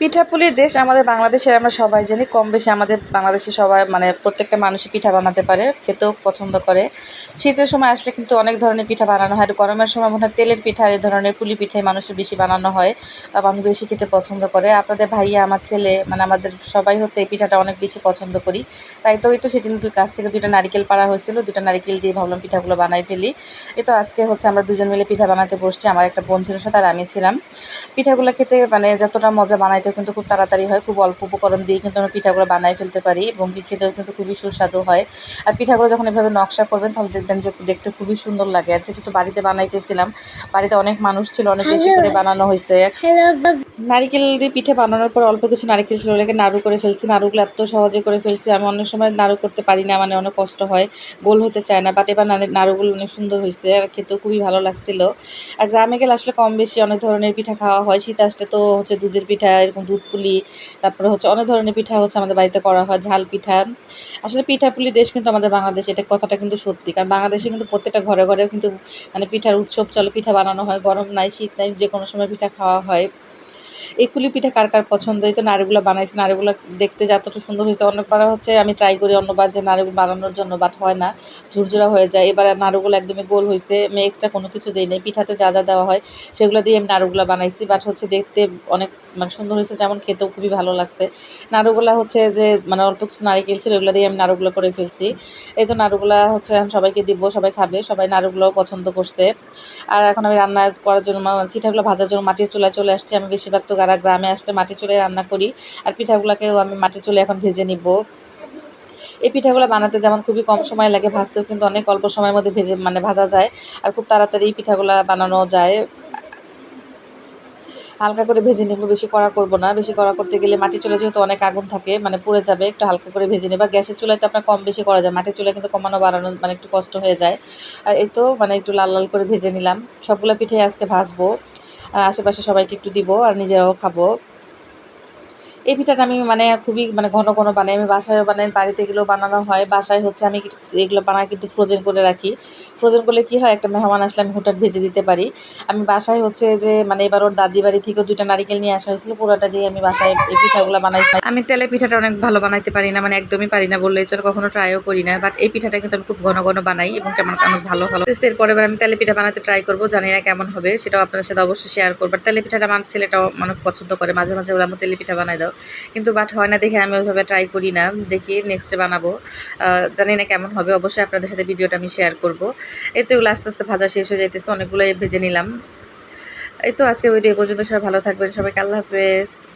পিঠাপুলির দেশ আমাদের বাংলাদেশের আমরা সবাই জানি, কম বেশি আমাদের বাংলাদেশে সবাই মানে প্রত্যেকটা মানুষই পিঠা বানাতে পারে, খেতেও পছন্দ করে। শীতের সময় আসলে কিন্তু অনেক ধরনের পিঠা বানানো হয়, গরমের সময় মনে হয় তেলের পিঠা, এই ধরনের পুলি পিঠাই মানুষের বেশি বানানো হয় বা মানুষ বেশি খেতে পছন্দ করে। আপনাদের ভাইয়া, আমার ছেলে মানে আমাদের সবাই হচ্ছে এই পিঠাটা অনেক বেশি পছন্দ করি। তাই তো ওই তো সেদিন দুই কাছ থেকে দুইটা নারিকেল পাড়া হয়েছিল, দুইটা নারিকেল দিয়ে ভাবলাম পিঠাগুলো বানাই ফেলি। এ তো আজকে হচ্ছে আমরা দুজন মিলে পিঠা বানাতে বসছি, আমার একটা বোন ছিল সাথে আর আমি ছিলাম। পিঠাগুলো খেতে মানে যতটা মজা বানাইতে কিন্তু খুব তাড়াতাড়ি হয় খুব অল্প উপকরণ দিয়ে কিন্তু আমরা পিঠাগুলো বানাই ফেলতে পারি এবং খেতেও কিন্তু খুবই সুস্বাদু হয়। আর পিঠাগুলো যখন এভাবে নকশা করবেন তাহলে দেখবেন যে দেখতে খুবই সুন্দর লাগে। আর যেহেতু বাড়িতে বানাইতেছিলাম বাড়িতে অনেক মানুষ ছিল অনেক বেশি করে বানানো হয়েছে নারিকেল দিয়ে পিঠে বানানোর পর অল্প কিছু নারিকেল ছিল ওটাকে নাড়ু করে ফেলছি। নাড়ুগুলো এত সহজে করে ফেলছি আমি অনেক সময় নাড়ু করতে পারি না মানে অনেক কষ্ট হয় গোল হতে চায় না বাট এবার নাড়ু- নাড়ুগুলো অনেক সুন্দর হয়েছে আর খেতেও খুবই ভালো লাগছিল। আর গ্রামে গেলে আসলে কম বেশি অনেক ধরনের পিঠা খাওয়া হয়। শীত আসলে তো হচ্ছে দুধের পিঠা এরকম দুধ পুলি, তারপরে হচ্ছে অনেক ধরনের পিঠা হচ্ছে আমাদের বাড়িতে করা হয়, ঝাল পিঠা। আসলে পিঠাপুলি দেশ কিন্তু আমাদের বাংলাদেশ, এটা কথাটা কিন্তু সত্যি। কারণ বাংলাদেশে কিন্তু প্রত্যেকটা ঘরে ঘরে কিন্তু মানে পিঠার উৎসব চলে, পিঠা বানানো হয়। গরম নাই, শীত নাই, যে কোনো সময় পিঠা খাওয়া হয়। এই কুলি পিঠা কার কার পছন্দ? এই তো নাড়ুগুলো বানাইছি, নাড়ুগুলো দেখতে যতটা সুন্দর হয়েছে। অনেকবার হচ্ছে আমি ট্রাই করি অন্যবার যে নাড়ু বানানোর জন্য বাট হয় না, ঝুরঝুরা হয়ে যায়। এবার নাড়ুগুলো একদমই গোল হয়েছে আমি এক্সট্রা কোনো কিছু দিই নাই। পিঠাতে যা যা দেওয়া হয়, সেগুলো দিয়ে আমি নাড়ুগুলো বানাইছি বাট হচ্ছে দেখতে অনেক মানে সুন্দর হয়েছে, যেমন খেতেও খুবই ভালো লাগছে। নাড়ুগুলো হচ্ছে যে মানে অল্প কিছু নারিকেল ছিল ওগুলো দিয়ে আমি নাড়ুগুলো করে ফেলছি। এই তো নাড়ুগুলো হচ্ছে আমি সবাইকে দিব, সবাই খাবে, সবাই নাড়ুগুলোও পছন্দ করছে। আর এখন আমি রান্না করার জন্য চিঠাগুলো ভাজার জন্য মাটির চুলায় চলে আসছি, আমি বেশিরভাগ তো গারা গ্রামে আসলে মাটির চুলে রান্না করি, আর পিঠাগুলোকেও আমি মাটির চুলে এখন ভেজে নিব। এই পিঠাগুলো বানাতে যেমন খুবই কম সময় লাগে, ভাজতেও কিন্তু অনেক অল্প সময়ের মধ্যে ভেজে মানে ভাজা যায়, আর খুব তাড়াতাড়ি এই পিঠাগুলো বানানো যায়। হালকা করে ভেজে নেব, বেশি কড়া করব না। বেশি কড়া করতে গেলে মাটির চুলায় যেহেতু অনেক আগুন থাকে মানে পুড়ে যাবে, একটু হালকা করে ভেজে নেবা। গ্যাসের চুলায় তো আপনার কম বেশি করা যায়, মাটির চুলায় কিন্তু কমানো, বাড়ানো মানে একটু কষ্ট হয়ে যায়। আর এই তো মানে একটু লাল লাল করে ভেজে নিলাম। সবগুলো পিঠে আজকে ভাজবো। আশেপাশে সবাইকে একটু দিব আর নিজেরাও খাব। এই পিঠাটা আমি মানে খুবই মানে ঘন ঘন বানাই। আমি বাসায়ও বানাই, বাড়িতে গেলেও বানানো হয়। বাসায় হচ্ছে আমি এগুলো বানাই কিন্তু ফ্রোজেন করে রাখি। ফ্রোজেন করলে কি হয়? একটা মেহমান আসলে আমি হুটার ভেজে দিতে পারি। আমি বাসায় হচ্ছে যে মানে এবার ওর দাদি বাড়ি থেকে দুইটা নারিকেল নিয়ে আসা হয়েছিল, পুরোটা দিয়ে আমি বাসায় এই পিঠাগুলো বানাইছি আমি তেলে পিঠাটা অনেক ভালো বানাইতে পারি না মানে একদমই পারি না বললে। চলো কখনো ট্রাইও করি না। বাট এই পিঠাটা কিন্তু আমি খুব ঘন ঘন বানাই এবং কেমন অনেক ভালো ভালো। এরপরে এবার আমি তেলে পিঠা বানাতে ট্রাই করব, জানি না কেমন হবে। সেটাও আপনার সাথে অবশ্যই শেয়ার করব। তেলে পিঠাটা আমার ছেলেটাও অনেক পছন্দ করে। মাঝে মাঝে ওরা আমি তেলে পিঠা বানাই দাও। কিন্তু বাট হয় না দেখে আমি ওইভাবে ট্রাই করি না। দেখি নেক্সটে বানাবো। জানি না কেমন হবে। অবশ্যই আপনাদের সাথে ভিডিওটা আমি শেয়ার করব। এই তো এগুলো আস্তে আস্তে ভাজা শেষ হয়ে যাইতেছে। অনেকগুলোই ভেজে নিলাম। এই তো আজকের ভিডিও পর্যন্ত সবাই ভালো থাকবেন। সবাইকে আল্লাহ হাফেজ।